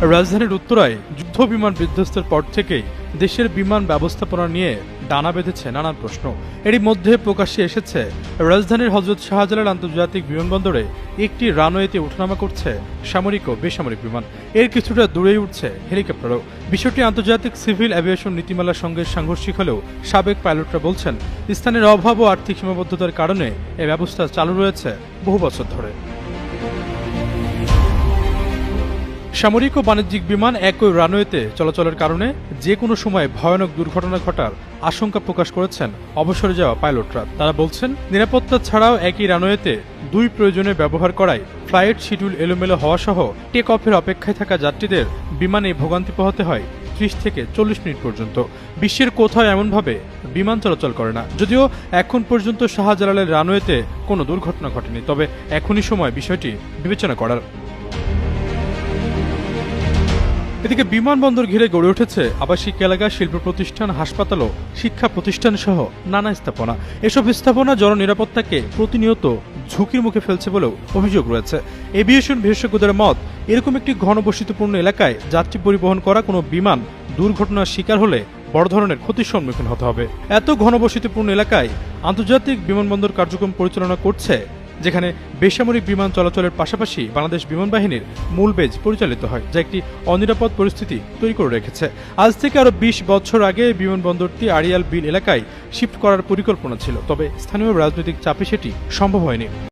রাজধানীর উত্তরায় যুদ্ধ বিমান বিধ্বস্তের পর থেকেই দেশের বিমান ব্যবস্থাপনা নিয়ে ডানা বেঁধেছে নানান প্রশ্ন। এরই মধ্যে প্রকাশ্যে এসেছে, রাজধানীর হজরত শাহজালাল আন্তর্জাতিক বিমানবন্দরে একটি রানওয়েতে ওঠানামা করছে সামরিক ও বেসামরিক বিমান। এর কিছুটা দূরেই উঠছে হেলিকপ্টারও। বিষয়টি আন্তর্জাতিক সিভিল অ্যাভিয়েশন নীতিমালার সঙ্গে সাংঘর্ষিক হলেও সাবেক পাইলটরা বলছেন, স্থানের অভাব ও আর্থিক সীমাবদ্ধতার কারণে এ ব্যবস্থা চালু রয়েছে বহু বছর ধরে। সামরিক ও বাণিজ্যিক বিমান একই রানওয়েতে চলাচলের কারণে যে কোনো সময় ভয়ানক দুর্ঘটনা ঘটার আশঙ্কা প্রকাশ করেছেন অবসরে যাওয়া পাইলটরা। তারা বলছেন, নিরাপত্তা ছাড়াও একই রানওয়েতে দুই প্রয়োজনে ব্যবহার করায় ফ্লাইট শিডিউল এলোমেলো হওয়া সহ টেক অফের অপেক্ষায় থাকা যাত্রীদের বিমানে ভোগান্তি পোহাতে হয় ত্রিশ থেকে চল্লিশ মিনিট পর্যন্ত। বিশ্বের কোথাও এমনভাবে বিমান চলাচল করে না। যদিও এখন পর্যন্ত শাহজালালের রানওয়েতে কোনো দুর্ঘটনা ঘটেনি, তবে এখনই সময় বিষয়টি বিবেচনা করার। এদিকে বিমানবন্দর ঘিরে গড়ে উঠেছে আবাসিক এলাকা, শিল্প প্রতিষ্ঠান, হাসপাতাল শিক্ষা প্রতিষ্ঠান সহ নানা স্থাপনা। এসব স্থাপনা জননিরাপত্তাকে প্রতিনিয়ত ঝুঁকির মুখে ফেলছে বলেও অভিযোগ রয়েছে। এভিয়েশন বিশেষজ্ঞদের মত, এরকম একটি ঘনবসতিপূর্ণ এলাকায় যাত্রী পরিবহন করা কোনো বিমান দুর্ঘটনার শিকার হলে বড় ধরনের ক্ষতির সম্মুখীন হতে হবে। এত ঘনবসতিপূর্ণ এলাকায় আন্তর্জাতিক বিমানবন্দর কার্যক্রম পরিচালনা করছে যেখানে বেসামরিক বিমান চলাচলের পাশাপাশি বাংলাদেশ বিমান বাহিনীর মূল বেজ পরিচালিত হয়, যা একটি অনিরাপদ পরিস্থিতি তৈরি করে রেখেছে। আজ থেকে আরও বিশ বছর আগে বিমানবন্দরটি আড়িয়াল বিল এলাকায় শিফট করার পরিকল্পনা ছিল, তবে স্থানীয় রাজনৈতিক চাপে সেটি সম্ভব হয়নি।